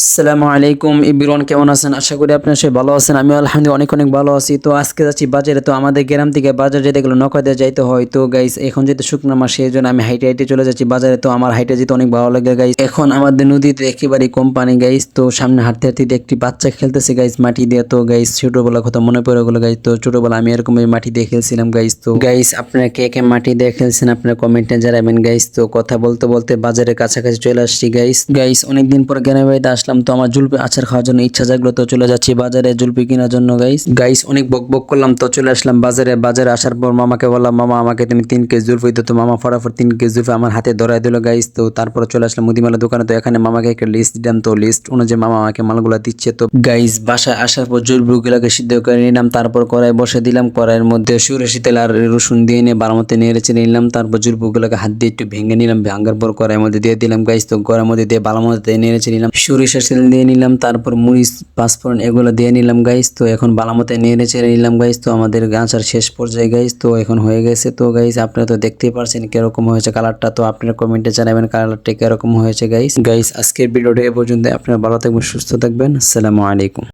আসসালামু আলাইকুম ইবিরন কেমন আছেন? আশা করি আপনার সবাই ভালো আছেন। আমি আলহামদুলিল্লাহ অনেক অনেক ভালো আছি। তো আজকে যাচ্ছি বাজারে। তো আমাদের গ্রাম থেকে বাজার যেতে গেলে নৌকা দিয়ে যাইতে হয়। তো গাইস এখন যেহেতু শুকনো মাস, সেই জন্য আমি হাইটে হাইটে চলে যাচ্ছি বাজারে। তো আমার হাইটে যেতে অনেক ভালো লাগে গাইস এখন আমাদের নদীতে একেবারে কোম্পানি গাইস তো সামনে হাঁটতে হাঁটতে একটি বাচ্চা খেলতেছে গাইস মাটি দিয়ে। তো গাইস ছোটবেলা কথা মনে পড়ে গেলো গাইস তো ছোটবেলা আমি এরকম মাটি দিয়ে খেলছিলাম গাইস তো গাইস আপনারা কে কে মাটি দিয়ে খেলছেন আপনারা কমেন্টে জানাবেন গাইস তো কথা বলতে বলতে বাজারের কাছাকাছি চলে আসছি গাইস গাইস অনেকদিন পর গ্রামে বাড়িতে আসলাম। তো আমার জুলপি আচার খাওয়ার জন্য ইচ্ছা জাগলো, তো চলে যাচ্ছি বাজারে জুলপি কেনার জন্য গাইস গাইস অনেক বক বক করলাম, তো চলে আসলাম বাজারে। বাজারে আসার পর মামাকে বললাম, মামা, আমাকে তুমি তিন কেজি জুলপি তো মামা ফটাফট তিন কেজি জুলপি আমার হাতে ধরাই দিল গাইস তো তারপর চলে আসলাম মুদিমালা দোকানে, তো এখানে মামাকে একটা লিস্ট দিলাম। তো লিস্ট অনুযায়ী মামা আমাকে মালগুলো দিচ্ছে। তো গাইস বাসায় আসার পর জুলপিগুলোকে সিদ্ধ করে নিলাম, তারপর কড়াই বসে দিলাম। কড়াইয়ের মধ্যে সুরেশি তেল আর রসুন দিয়ে নিয়ে বারার মধ্যে নেড়ে চেড়ে নিলাম। তারপর জুলপিগুলোকে হাত দিয়ে একটু ভেঙে নিলাম, ভাঙার পর কড়াইয়ের মধ্যে দিয়ে দিলাম গাইস তো কড়াইয়ের মধ্যে দিয়ে বালার মধ্যে নেড়ে চেড়ে নিলাম। সরিষার তেল দিয়ে নিলাম, তারপর মরিচ, পাঁচফোড়ন এগুলো দিয়ে নিলাম গাইস তো এখন বালামতে নেড়ে চেড়ে নিলাম গাইস তো আমাদের গাছার শেষ পর্যায়ে গাইস তো এখন হয়ে গেছে তো গাইস আপনারা তো দেখতেই পারছেন কীরকম হয়েছে কালারটা তো আপনারা কমেন্টে জানাবেন কালারটা কীরকম হয়েছে গাইস গাইস আজকের ভিডিওটা এ পর্যন্ত, আপনারা ভালো থাকবেন, সুস্থ থাকবেন। আসসালামু আলাইকুম।